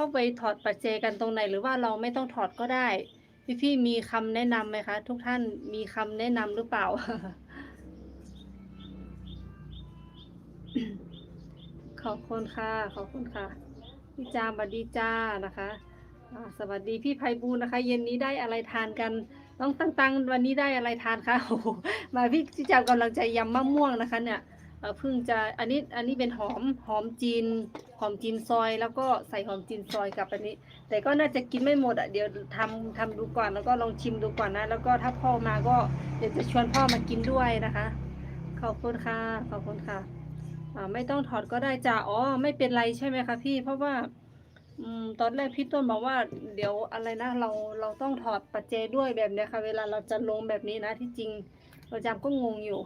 เข้าไปถอดปัจเจกันตรงไหน หรือว่าเราไม่ต้องถอดก็ได้ พี่พี่ๆมีคำแนะนำไหมคะ ทุกท่านมีคำแนะนำหรือเปล่า ขอบคุณค่ะ ขอบคุณค่ะพี่จามสวัสดีจ้านะคะสวัสดีพี่ไพบูลนะคะ เย็นนี้ได้อะไรทานกันน้องตังๆวันนี้ได้อะไรทานคะโอ้มาพี่พี่จามกำลังจะยำมะม่วงนะคะเนี่ย เพิ่งจะอันนี้อันนี้เป็นหอมหอมจีนหอมจีนซอย แล้วก็ใส่หอมจีนซอยกับอันนี้ แต่ก็น่าจะกินไม่หมดอะเดี๋ยวทำทำดูก่อนแล้วก็ลองชิมดูก่อนนะ แล้วก็ถ้าพ่อมาก็เดี๋ยวจะชวนพ่อมากินด้วยนะคะ ขอบคุณค่ะขอบคุณค่ะอ่าไม่ต้องถอดก็ได้จ้ะอ๋อไม่เป็นไรใช่ไหมคะพี่เพราะว่าอืมตอนแรกพี่ต้นบอกว่าเดี๋ยวอะไรนะเราเราต้องถอดปัจเจด้วยแบบเนี้ยค่ะ เวลาเราจะลงแบบนี้นะที่จริงเราจำก็งงอยู่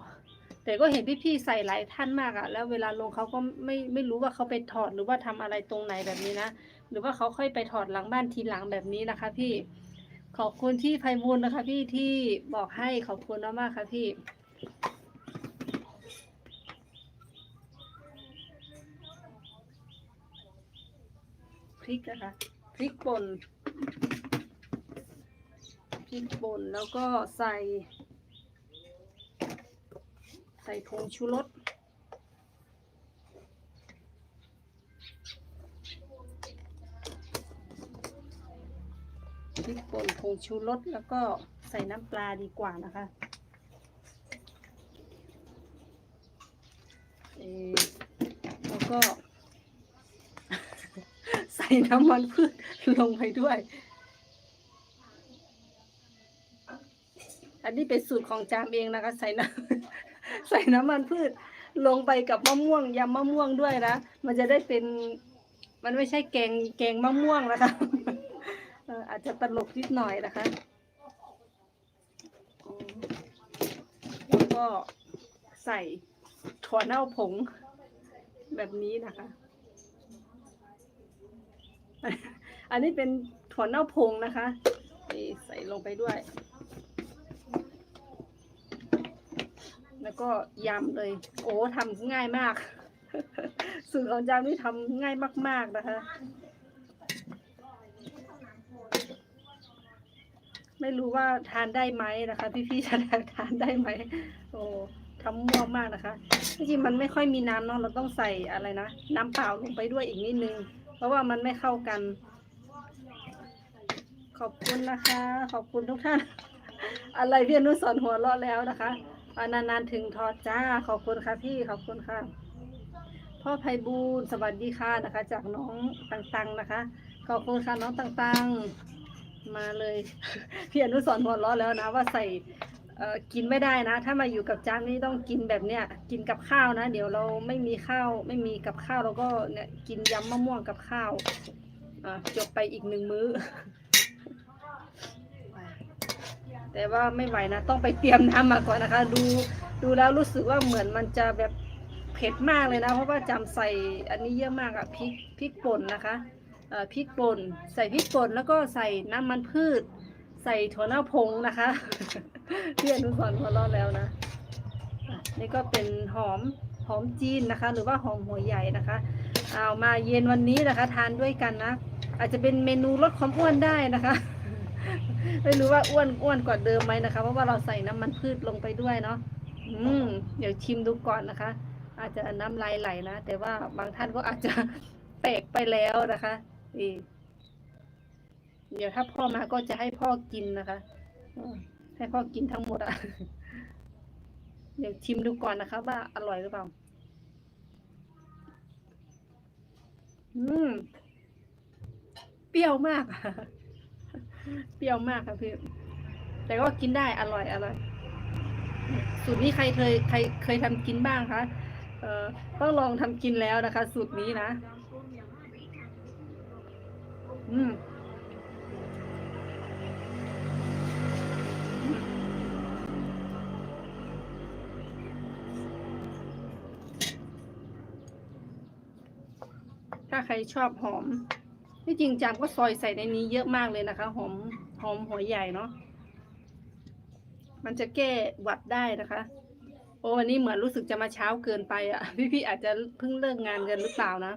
แต่ก็เห็นพี่ๆใส่หลายท่านมากอะแล้วเวลาลงเขาก็ไม่ไม่รู้ว่าเขาไปถอดหรือว่าทำอะไรตรงไหนแบบนี้นะ หรือว่าเขาค่อยไปถอดหลังบ้านทีหลังแบบนี้นะคะ พี่ ขอบคุณที่ไพบูลนะคะ พี่ที่บอกให้ขอบคุณมากๆค่ะพี่พริกนะคะพริกป่นพริกป่นแล้วก็ใส่ ใส่ผงชูรสพริกป่นผงชูรสแล้วก็ใส่น้ำปลาดีกว่านะคะเอ่อแล้วก็ ใส่น้ำมันพืชลงไปด้วย อันนี้เป็นสูตรของจามเองนะคะ ใส่น้ำ ใส่น้ำมันพืชลงไปกับมะม่วงยำมะม่วงด้วยนะ มันจะได้เป็นมันไม่ใช่แกงแกงมะม่วงนะคะอาจจะตลกนิดหน่อยนะคะ แล้วก็ใส่ถั่วเน่าผงแบบนี้นะคะ อันนี้เป็นถั่วเน่าผงนะคะ ใส่ลงไปด้วย แล้วก็ยำเลย โอ้ทำง่ายมาก สูตรของจามนี่ทำง่ายมาก ๆ นะคะ ไม่รู้ว่าทานได้ไหมนะคะ พี่ๆจะทานได้ไหมโอ้ทำมั่วมากนะคะจริงๆมันไม่ค่อยมีน้ำเนาะเราต้องใส่อะไรนะน้ำเปล่าลงไปด้วยอีกนิดนึง เพราะว่ามันไม่เข้ากัน ขอบคุณนะคะ ขอบคุณทุกท่าน อะไรพี่อนุสรณ์หัวเราะแล้วนะคะ นานๆถึงทอดจ้าขอบคุณค่ะพี่ขอบคุณค่ะ พ่อไพบูลสวัสดีค่ะนะคะ จากน้องตังๆนะคะ ขอบคุณค่ะน้องตังๆ มาเลยพี่อนุสรหัวเราะแล้วนะว่าใส่กินไม่ได้นะ ถ้ามาอยู่กับจ้างนี่ต้องกินแบบเนี้ยกินกับข้าวนะ เดี๋ยวเราไม่มีข้าวไม่มีกับข้าวเราก็เนี่ยกินยำมะม่วงกับข้าวจบไปอีกหนึ่งมื้อ แต่ว่าไม่ไหวนะ ต้องไปเตรียมน้ำมาก่อนนะคะ ดูดูแล้วรู้สึกว่าเหมือนมันจะแบบเผ็ดมากเลยนะ เพราะว่าจำใส่อันนี้เยอะมากอะพริกพริกป่นนะคะเอ่อพริกป่น ใส่พริกป่นแล้วก็ใส่น้ำมันพืช ใส่ถั่วเน่าผงนะคะพี่อนุสรณ์หัวราะแล้วนะนี่ก็เป็นหอมหอมจีนนะคะ หรือว่าหอมหัวใหญ่นะคะเอามาเย็นวันนี้นะคะ ทานด้วยกันนะ อาจจะเป็นเมนูลดความอ้วนได้นะคะ ไม่รู้ว่าอ้วนอ้วนกว่าเดิมไหมนะคะ เพราะว่าเราใส่น้ำมันพืชลงไปด้วยเนาะอืมเดี๋ยวชิมดูก่อนนะคะ อาจจะน้ำลายไหลนะแต่ว่าบางท่านก็อาจจะแปกไปแล้วนะคะนี่เดี๋ยวถ้าพ่อมาก็จะให้พ่อกินนะคะให้พ่อกินทั้งหมดอะเดี๋ยวชิมดูก่อนนะคะ ว่าอร่อยหรือเปล่า อืม เปรี้ยวมาก เปรี้ยวมากค่ะพี่แต่ก็กินได้อร่อยอร่อยสูตรนี้ใครเคยใครเคยทำกินบ้างคะเอ่อต้องลองทำกินแล้วนะคะ สูตรนี้นะ อืมถ้าใครชอบหอม ที่จริงจามก็ซอยใส่ในนี้เยอะมากเลยนะคะ หอมหอมหัวใหญ่เนาะมันจะแก้หวัดได้นะคะโอ้วันนี้เหมือนรู้สึกจะมาเช้าเกินไปอะ พี่ๆอาจจะเพิ่งเลิกงานกันหรือเปล่านะ